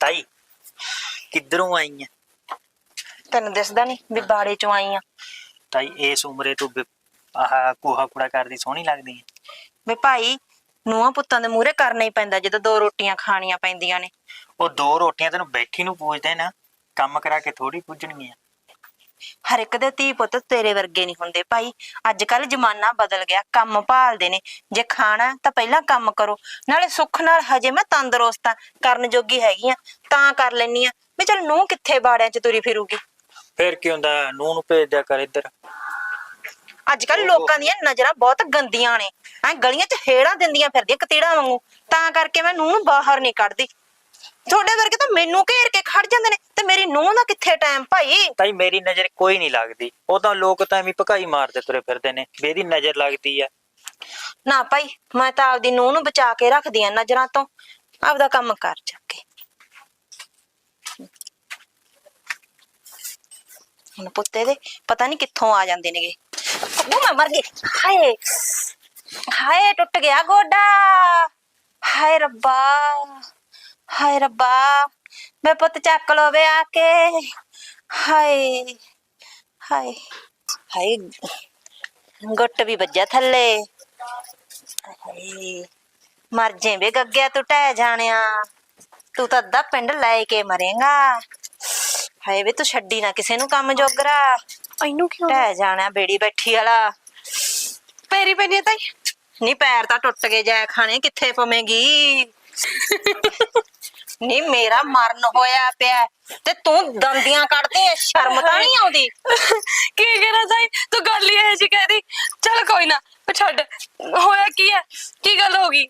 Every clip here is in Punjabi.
ਤਾਈ ਕਿੱਧਰੋਂ ਆਈ ਆ ਤੈਨੂੰ ਦਿਸਦਾ ਨਹੀਂ ਵੀ ਬਾੜੇ ਚੋਂ ਆਈ ਆ ਤਾਈ ਇਸ ਉਮਰੇ ਤੂੰ ਬਿ- ਆਹ ਕੋਹਾ ਕੁੜਾ ਕਰਦੀ ਸੋਹਣੀ ਲੱਗਦੀ ਹੈ ਵੀ ਭਾਈ ਨੂੰਹਾਂ ਪੁੱਤਾਂ ਦੇ ਮੂਹਰੇ ਕਰਨਾ ਹੀ ਪੈਂਦਾ ਜਦੋਂ ਦੋ ਰੋਟੀਆਂ ਖਾਣੀਆਂ ਪੈਂਦੀਆਂ ਨੇ। ਉਹ ਦੋ ਰੋਟੀਆਂ ਤੈਨੂੰ ਬੈਠੀ ਨੂੰ ਪੂਜਦੇ ਨਾ ਕੰਮ ਕਰਾ ਕੇ ਥੋੜੀ ਪੂਜਣਗੀਆਂ। ਹਰ ਇੱਕ ਦੇ ਧੀ ਪੁੱਤ ਤੇਰੇ ਵਰਗੇ ਨਹੀਂ ਹੁੰਦੇ ਭਾਈ। ਅੱਜ ਕੱਲ ਜ਼ਮਾਨਾ ਬਦਲ ਗਿਆ ਕੰਮ ਭਾਲਦੇ ਨੇ। ਜੇ ਖਾਣਾ ਤਾਂ ਪਹਿਲਾਂ ਕੰਮ ਕਰੋ ਨਾਲੇ ਸੁੱਖ ਨਾਲ ਹਜੇ ਮੈਂ ਤੰਦਰੁਸਤ ਆ ਕਰਨ ਜੋਗੀ ਹੈਗੀ ਆ ਤਾਂ ਕਰ ਲੈਨੀ ਆ ਵੀ ਚਲ ਨੂੰ ਕਿੱਥੇ ਬਾੜਿਆਂ 'ਚ ਤੁਰੀ ਫਿਰੂਗੀ? ਫਿਰ ਕੀ ਹੁੰਦਾ ਨੂੰ ਨੂੰ ਭੇਜ ਦਿਆ ਕਰ ਇੱਧਰ। ਅੱਜ ਕੱਲ ਲੋਕਾਂ ਦੀਆਂ ਨਜ਼ਰਾਂ ਬਹੁਤ ਗੰਦੀਆਂ ਨੇ। ਐ ਗਲੀਆਂ 'ਚ ਹੇੜਾਂ ਦਿੰਦੀਆਂ ਫਿਰਦੀਆਂ ਕਤੀੜਾਂ ਵਾਂਗੂ। ਤਾਂ ਕਰਕੇ ਮੈਂ ਨੂੰਹ ਨੂੰ ਬਾਹਰ ਨਹੀਂ ਕੱਢਦੀ। ਤੁਹਾਡੇ ਵਰਗੇ ਤਾਂ ਮੈਨੂੰ ਘੇਰ ਕੇ ਖੜ ਜਾਂਦੇ ਨੇ। ਤੇ ਮੇਰੀ ਨੂੰਹ ਦਾ ਕਿੱਥੇ ਟਾਈਮ ਭਾਈ? ਤਾਈ ਮੇਰੀ ਨਜ਼ਰ ਕੋਈ ਨਹੀਂ ਲੱਗਦੀ। ਉਹ ਤਾਂ ਲੋਕ ਤਾਂ ਐਵੇਂ ਭਕਾਈ ਮਾਰਦੇ ਤੁਰੇ ਫਿਰਦੇ ਨੇ। ਵੀ ਇਹਦੀ ਨਜ਼ਰ ਲੱਗਦੀ ਆ। ਨਾ ਭਾਈ ਮੈਂ ਤਾਂ ਆਪਦੀ ਨੂੰਹ ਨੂੰ ਬਚਾ ਕੇ ਰੱਖਦੀ ਆ ਨਜ਼ਰਾਂ ਤੋਂ। ਆਪਦਾ ਕੰਮ ਕਰ ਜਾ ਕੇ ਹੁਣ ਪੁੱਤੇ ਦੇ ਪਤਾ ਨਹੀਂ ਕਿੱਥੋਂ ਆ ਜਾਂਦੇ ਨੇਗੇ। ਉਹ ਮੈਂ ਮਰ ਗਈ। ਹਾਏ। ਹਾਏ ਟੁੱਟ ਗਿਆ ਗੋਡਾ। ਹਾਏ ਰੱਬਾ। ਹਾਏ ਰੱਬਾ ਮੈਂ ਪੁੱਤ ਚੱਕ ਲੋ ਵੇ ਆ ਕੇ ਹਾਏ ਹਾਏ ਹਾਏ ਗੁੱਟ ਵੀ ਵੱਜਿਆ ਥੱਲੇ ਹਾਏ ਮਰ ਜੇ ਵੇ ਗੱਗਿਆ ਤੂੰ ਟਹਿ ਜਾਣਿਆ ਤੂੰ ਤਾਂ ਅੱਧਾ ਪਿੰਡ ਲੈ ਕੇ ਮਰੇਗਾ ਹਾਏ ਵੇ ਤੂੰ ਛੱਡੀ ਨਾ ਕਿਸੇ ਨੂੰ ਕੰਮ ਜੋਗਰਾ ਇਹਨੂੰ ਕਿਉਂ ਟਹਿ ਜਾਣਾ ਬੇੜੀ ਬੈਠੀ ਵਾਲਾ ਪੈਰੀ ਪੈਣੀ ਤਾਈ ਨੀ ਪੈਰ ਤਾਂ ਟੁੱਟ ਗਏ ਜੈ ਖਾਣੇ ਕਿੱਥੇ ਪਵੇਂਗੀ ਨੀ ਮੇਰਾ ਮਰਨ ਹੋਇਆ ਪਿਆ ਤੇ ਤੂੰ ਦੰਦੀਆਂ ਕੱਢਦੇ ਸ਼ਰਮ ਤਾਂ ਨਹੀਂ ਆਉਂਦੀ? ਕੀ ਕਰਾਂ ਤਾਈ? ਤੂੰ ਗੱਲ ਹੀ ਇਹ ਜੀ ਕਹਿਦੀ ਚਲ ਕੋਈ ਨਾ ਛੱਡ। ਹੋਇਆ ਕੀ ਹੈ ਕੀ ਗੱਲ ਹੋ ਗਈ?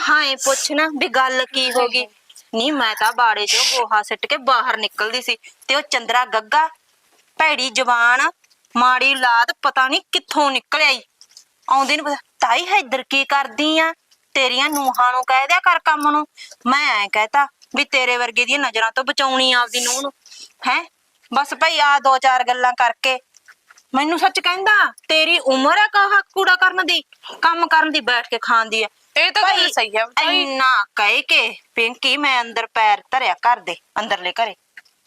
ਹਾਂ ਇਹ ਪੁੱਛ ਨਾ ਵੀ ਗੱਲ ਕੀ ਹੋ ਗਈ? ਨਹੀਂ ਮੈਂ ਤਾਂ ਬਾੜੇ ਚੋਂ ਗੋਹਾ ਸਿੱਟ ਕੇ ਬਾਹਰ ਨਿਕਲਦੀ ਸੀ ਤੇ ਉਹ ਚੰਦਰਾ ਗੱਗਾ ਭੈੜੀ ਜਵਾਨ ਮਾੜੀ ਲਾਦ ਪਤਾ ਨਹੀਂ ਕਿੱਥੋਂ ਨਿਕਲਿਆ ਈ ਆਉਂਦੀ ਨੂੰ ਪਤਾ ਤਾਈ ਹੈ ਇੱਧਰ ਕੀ ਕਰਦੀ ਆ? ਤੇਰੀਆਂ ਨੂਹਾਂ ਨੂੰ ਕਹਿ ਦਿਆ ਕਰ ਕੰਮ ਨੂੰ। ਮੈਂ ਐ ਕਹਤਾ ਵੀ ਤੇਰੇ ਵਰਗੇ ਦੀਆਂ ਨਜ਼ਰਾਂ ਤੋਂ ਬਚਾਉਣੀ ਆ ਆਪਦੀ ਨੂੰਹ ਨੂੰ। ਹੈ? ਬਸ ਭਾਈ ਆ ਦੋ ਚਾਰ ਗੱਲਾਂ ਕਰਕੇ। ਮੈਨੂੰ ਸੱਚ ਕਹਿੰਦਾ ਤੇਰੀ ਉਮਰ ਹੈ ਕਹਾ ਕੂੜਾ ਕਰਨ ਦੀ ਕੰਮ ਕਰਨ ਦੀ ਬੈਠ ਕੇ ਖਾਣ ਦੀ ਹੈ ਇਹ ਤਾਂ ਗੱਲ ਸਹੀ ਹੈ ਇੰਨਾ ਕਹਿ ਕੇ ਪਿੰਕੀ ਮੈਂ ਅੰਦਰ ਪੈਰ ਧਰਿਆ ਘਰ ਦੇ ਅੰਦਰਲੇ ਘਰੇ।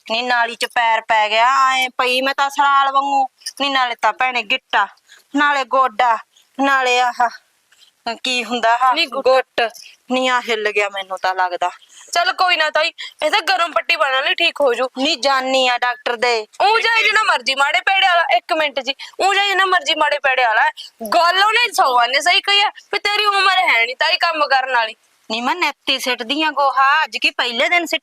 ਨੀ ਨਾਲੀ ਚ ਪੈਰ ਪੈ ਗਿਆ ਐ ਪਈ ਮੈਂ ਤਾਂ ਸਰਾਲ ਵਾਂਗੂ। ਨੀ ਨਾਲੇ ਤਾਂ ਭੈਣੇ ਗਿੱਟਾ ਨਾਲੇ ਗੋਡਾ ਨਾਲੇ ਆਹ ਕੀ ਹੁੰਦਾ ਹਾ? ਨੀ ਗੁੱਟ। ਗੁੱਟ। ਨੀ ਆ ਹਿੱਲ ਗਿਆ ਮੈਨੂੰ ਤਾਂ ਲੱਗਦਾ। ਚਲ ਕੋਈ ਨਾ ਤਾਈ ਇਹ ਤਾਂ ਗਰਮ ਪੱਟੀ ਬਣਾ ਲਈ ਠੀਕ ਹੋ ਜੂ। ਨੀ ਜਾਨੀ ਆ ਡਾਕਟਰ ਦੇ। ਉਹ ਜਾਏ ਜਿੰਨਾ ਮਰਜ਼ੀ ਮਾੜੇ ਪੇੜੇ ਵਾਲਾ ਇੱਕ ਮਿੰਟ ਜੀ। ਉਹ ਜਾਏ ਜਿੰਨਾ ਮਰਜ਼ੀ ਮਾੜੇ ਪੇੜੇ ਵਾਲਾ ਹੈ। ਗੱਲ ਉਹਨੇ ਸੌਵਾਂ ਨੇ ਸਹੀ ਕਹੀ ਹੈ ਵੀ ਤੇਰੀ ਉਮਰ ਹੈ ਨਹੀਂ ਤਾਈ ਕੰਮ ਕਰਨ ਵਾਲੀ। ਨੀ ਮੈਂ ਨੈਤੀ ਸਿੱਟਦੀ ਆ ਗੋਹਾ ਅੱਜ ਕੀ ਪਹਿਲੇ ਦਿਨ ਸਿੱਟ